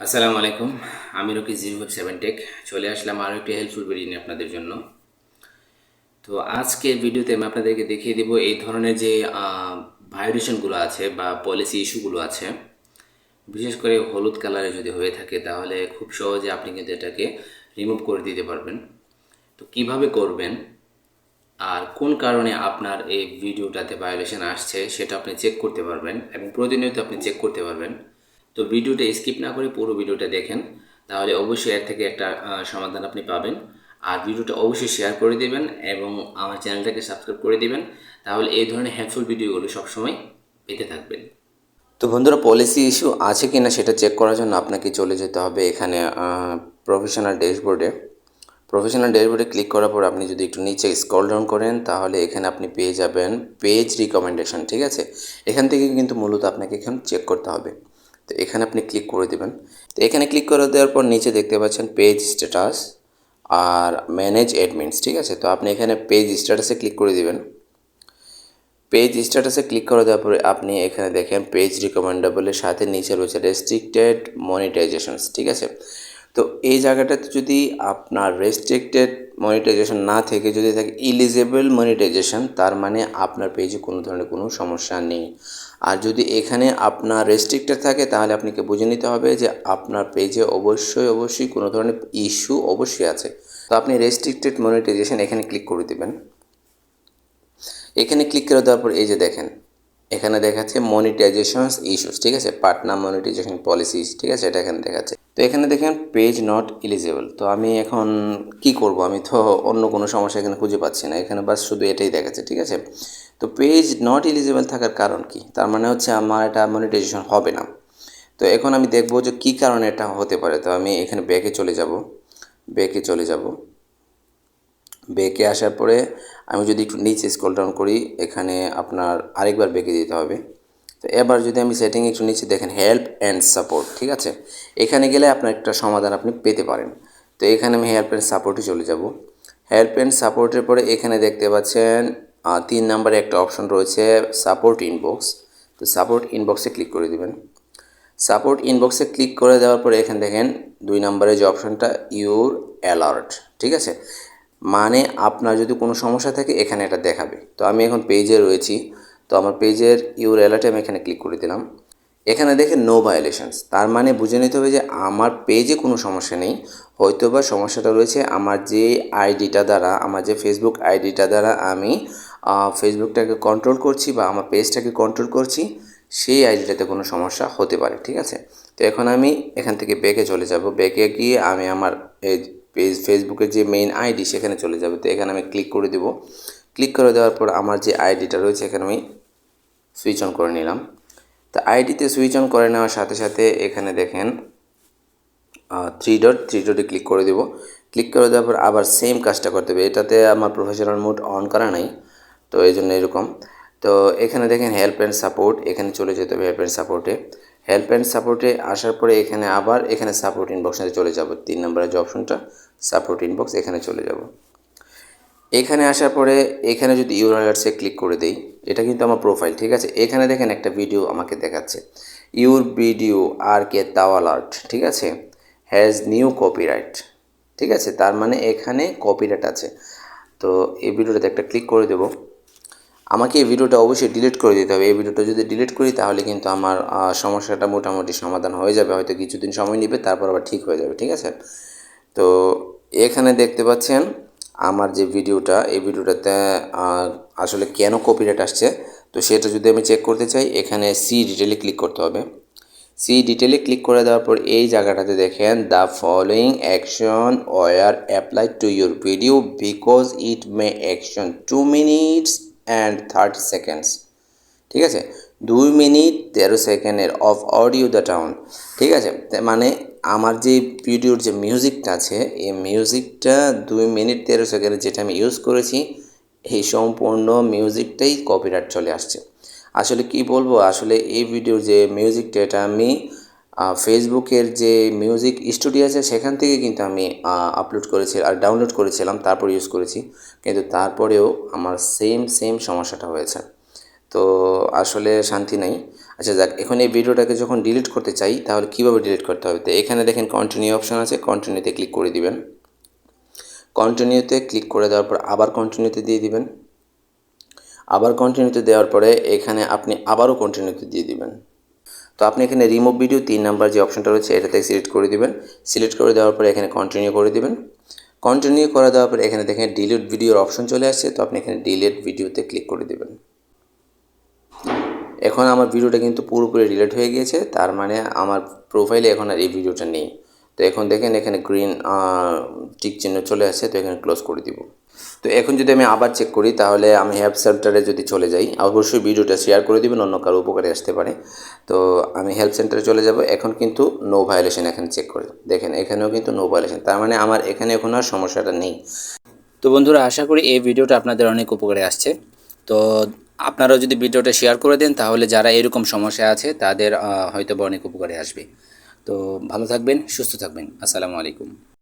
আসসালামু আলাইকুম, আমি রকি জিরো সেভেন টেক। চলে আসলাম আরও একটি হেল্পফুল ভিডিও নিয়ে আপনাদের জন্য। তো আজকের ভিডিওতে আমি আপনাদেরকে দেখিয়ে দেব এই ধরনের যে ভায়োলেশনগুলো আছে বা পলিসি ইস্যুগুলো আছে, বিশেষ করে হলুদ কালারে যদি হয়ে থাকে তাহলে খুব সহজে আপনি কিন্তু এটাকে রিমুভ করে দিতে পারবেন। তো কীভাবে করবেন আর কোন কারণে আপনার এই ভিডিওটাতে ভায়োলেশন আসছে সেটা আপনি চেক করতে পারবেন এবং প্রতিনিয়ত আপনি চেক করতে পারবেন। তো ভিডিওটা স্কিপ না করে পুরো ভিডিওটা দেখেন, তাহলে অবশ্যই এর থেকে একটা সমাধান আপনি পাবেন। আর ভিডিওটা অবশ্যই শেয়ার করে দেবেন এবং আমার চ্যানেলটাকে সাবস্ক্রাইব করে দিবেন, তাহলে এই ধরনের হেল্পফুল ভিডিওগুলো সবসময় পেতে থাকবেন। তো বন্ধুরা পলিসি ইস্যু আছে কি না সেটা চেক করার জন্য আপনাকে চলে যেতে হবে এখানে প্রফেশনাল ড্যাশবোর্ডে প্রফেশনাল ড্যাশবোর্ডে ক্লিক করার পর আপনি যদি একটু নিচে স্ক্রল ডাউন করেন, তাহলে এখানে আপনি পেয়ে যাবেন পেজ রিকমেন্ডেশন ঠিক আছে? এখান থেকে কিন্তু মূলত আপনাকে এখন চেক করতে হবে। তো এখানে আপনি ক্লিক করে দেবেন। তো এখানে ক্লিক করে দেওয়ার পর নিচে দেখতে পাচ্ছেন পেজ স্ট্যাটাস আর ম্যানেজ অ্যাডমিনস ঠিক আছে? তো আপনি এখানে পেজ স্ট্যাটাসে ক্লিক করে দিবেন। পেজ স্ট্যাটাসে ক্লিক করে দেওয়ার পরে আপনি এখানে দেখেন পেজ রিকমেন্ডেবলের সাথে নিচে রয়েছে রেস্ট্রিক্টেড মনিটাইজেশনস ঠিক আছে? তো এই জায়গাটাতে যদি আপনার রেস্ট্রিক্টেড মনিটাইজেশন না থেকে যদি থাকে ইলিজেবল মনিটাইজেশন তার মানে আপনার পেজে কোনো ধরনের কোনো সমস্যা নেই। আর যদি এখানে আপনার রেস্ট্রিক্টেড থাকে, তাহলে আপনাকে বুঝে নিতে হবে যে আপনার পেজে অবশ্যই অবশ্যই কোনো ধরনের ইস্যু অবশ্যই আছে। তো আপনি রেস্ট্রিক্টেড মনিটাইজেশন এখানে ক্লিক করে দেবেন। এখানে ক্লিক করে দেওয়ার পর এই যে দেখেন, এখানে দেখাচ্ছে মনিটাইজেশন ইস্যুস ঠিক আছে? পার্টনার মনিটাইজেশন পলিসিস ঠিক আছে? এটা এখানে দেখাচ্ছে। তো এখানে দেখেন পেজ নট এলিজেবল তো আমি এখন কি করব? আমি তো অন্য কোনো সমস্যা এখানে খুঁজে পাচ্ছি না, এখানে বাস শুধু এটাই দেখাচ্ছে, ঠিক আছে? তো পেজ নট এলিজেবল থাকার কারণ কি? তার মানে হচ্ছে আমার এটা মনিটাইজেশন হবে না। তো এখন আমি দেখব যে কী কারণে এটা হতে পারে। তো আমি এখানে ব্যাকে চলে যাব ব্যাকে চলে যাব। ব্যাকে আসার পরে আমি যদি একটু নিচে স্ক্রল ডাউন করি, এখানে আপনার আরেকবার বেঁকে দিতে হবে। তো এবার যদি আমি সেটিং একটু নিচে দেখেন হেল্প অ্যান্ড সাপোর্ট ঠিক আছে? এখানে গেলে আপনার একটা সমাধান আপনি পেতে পারেন। তো এখানে আমি হেল্প অ্যান্ড সাপোর্টে চলে যাব। হেল্প অ্যান্ড সাপোর্টের পরে এখানে দেখতে পাচ্ছেন তিন নম্বরে একটা অপশন রয়েছে সাপোর্ট ইনবক্স তো সাপোর্ট ইনবক্সে ক্লিক করে দেবেন। সাপোর্ট ইনবক্সে ক্লিক করে দেওয়ার পরে এখানে দেখেন, দুই নম্বরে যে অপশনটা ইউর অ্যালার্ট ঠিক আছে? মানে আপনার যদি কোনো সমস্যা থাকে, এখানে এটা দেখাবে। তো আমি এখন পেজে রয়েছি। তো আমার পেজের ইউর অ্যালার্টে আমি এখানে ক্লিক করে দিলাম। এখানে দেখে নো ভায়োলেশনস তার মানে বুঝে নিতে হবে যে আমার পেজে কোনো সমস্যা নেই। হয়তো বা সমস্যাটা রয়েছে আমার যে আইডিটা দ্বারা, আমার যে ফেসবুক আইডিটা দ্বারা আমি ফেসবুকটাকে কন্ট্রোল করছি বা আমার পেজটাকে কন্ট্রোল করছি, সেই আইডিটাতে কোনো সমস্যা হতে পারে, ঠিক আছে? তো এখন আমি এখান থেকে ব্যাকে চলে যাব। ব্যাকে গিয়ে আমি আমার পেজ ফেসবুকের যে মেইন আইডি সেখানে চলে যাবে। তো এখানে আমি ক্লিক করে দেবো। ক্লিক করে দেওয়ার পর আমার যে আইডিটা রয়েছে, এখানে আমি সুইচ অন করে নিলাম। তো আইডিতে সুইচ অন করে নেওয়ার সাথে সাথে এখানে দেখেন থ্রি ডট থ্রি ডটে ক্লিক করে দেবো। ক্লিক করে দেওয়ার পর আবার সেম কাজটা করতে হবে। এটাতে আমার প্রফেশনাল মোড অন করা নাই, তো এই জন্য এরকম। তো এখানে দেখেন হেল্প অ্যান্ড সাপোর্ট এখানে চলে যেতে হবে হেল্প অ্যান্ড সাপোর্টে হেল্প অ্যান্ড সাপোর্টে আসার পরে এখানে আবার এখানে সাপোর্ট ইনবক্সে চলে যাব। তিন নম্বরের যে অপশনটা সাপোর্ট ইনবক্স এখানে চলে যাব। এখানে আসার পরে এখানে যদি ইউরালার্সে ক্লিক করে দেই, এটা কিন্তু আমার প্রোফাইল ঠিক আছে? এখানে দেখেন একটা ভিডিও আমাকে দেখাচ্ছে। ইউর ভিডিও আর কে তাওয়ালার্ট ঠিক আছে? হ্যাজ নিউ কপিরাইট, ঠিক আছে? তার মানে এখানে কপিরাইট আছে। তো এই ভিডিওটাতে একটা ক্লিক করে দেবো। আমাকে এই ভিডিওটা অবশ্যই ডিলিট করে দিতে হবে। এই ভিডিওটা যদি ডিলিট করি, তাহলে কিন্তু আমার সমস্যাটা মোটামুটি সমাধান হয়ে যাবে। হয়তো কিছুদিন সময় নেবে, তারপর আবার ঠিক হয়ে যাবে, ঠিক আছে? তো এখানে দেখতে পাচ্ছেন আমার যে ভিডিওটা, এই ভিডিওটাতে আসলে কেন কপিরাইট আসছে, তো সেটা যদি আমি চেক করতে চাই, এখানে সি ডিটেলে ক্লিক করতে হবে। সি ডিটেলে ক্লিক করে দেওয়ার পর এই জায়গাটাতে দেখেন the following action were apply to your video because it may action two minutes and thirty seconds ঠিক আছে? দুই মিনিট তেরো সেকেন্ডের অফ অডিও দ্য টাউন ঠিক আছে? মানে আমার যে ভিডিওর যে মিউজিকটা আছে, এই মিউজিকটা দুই মিনিট তেরো সেকেন্ডের যেটা আমি ইউজ করেছি, এই সম্পূর্ণ মিউজিকটাই কপিরাইট চলে আসছে। আসলে কি বলব? আসলে এই ভিডিওর যে মিউজিকটা এটা আমি ফেসবুকের যে মিউজিক স্টুডিও আছে, সেখান থেকে কিন্তু আমি আপলোড করেছি, আর ডাউনলোড করেছিলাম, তারপর ইউজ করেছি। কিন্তু তারপরেও আমার সেম সেম সমস্যাটা হয়েছে। তো আসলে শান্তি নেই। আচ্ছা যাক, এখন এই ভিডিওটাকে যখন ডিলিট করতে চাই, তাহলে কীভাবে ডিলিট করতে হবে? তো এখানে দেখেন কন্টিনিউ অপশান আছে কন্টিনিউতে ক্লিক করে দিবেন। কন্টিনিউতে ক্লিক করে দেওয়ার পর আবার কন্টিনিউতে দিয়ে দিবেন। আবার কন্টিনিউতে দেওয়ার পরে এখানে আপনি আবারও কন্টিনিউতে দিয়ে দিবেন। তো আপনি এখানে রিমুভ ভিডিও তিন নাম্বার যে অপশনটা রয়েছে, এটাতে সিলেক্ট করে দিবেন। সিলেক্ট করে দেওয়ার পরে এখানে কন্টিনিউ করে দিবেন। কন্টিনিউ করে দেওয়ার পরে এখানে দেখেন ডিলিট ভিডিওর অপশন চলে আসছে, তো আপনি এখানে ডিলিট ভিডিওতে ক্লিক করে দিবেন। এখন আমার ভিডিওটা কিন্তু পুরোপুরি ডিলিট হয়ে গিয়েছে, তার মানে আমার প্রোফাইলে এখন আর এই ভিডিওটা নেই। তো এখন দেখেন এখানে গ্রিন টিক চিহ্ন চলে আসছে তো এখানে ক্লোজ করে দিব। তো এখন যদি আমি আবার চেক করি, তাহলে আমি হেল্প সেন্টারে যদি চলে যাই, অবশ্যই ভিডিওটা শেয়ার করে দিবেন, অন্য কারও উপকারে আসতে পারে। তো আমি হেল্প সেন্টারে চলে যাব, এখন কিন্তু নো ভায়োলেশন এখানে চেক করে। দেখেন এখানেও কিন্তু নো ভায়োলেশন তার মানে আমার এখানে এখন আর সমস্যাটা নেই। তো বন্ধুরা, আশা করি এই ভিডিওটা আপনাদের অনেক উপকারে আসছে। তো আপনারাও যদি ভিডিওটা শেয়ার করে দেন, তাহলে যারা এরকম সমস্যা আছে, তাদের হয়তো অনেক উপকারে আসবে। তো ভালো থাকবেন, সুস্থ থাকবেন। আসসালামু আলাইকুম।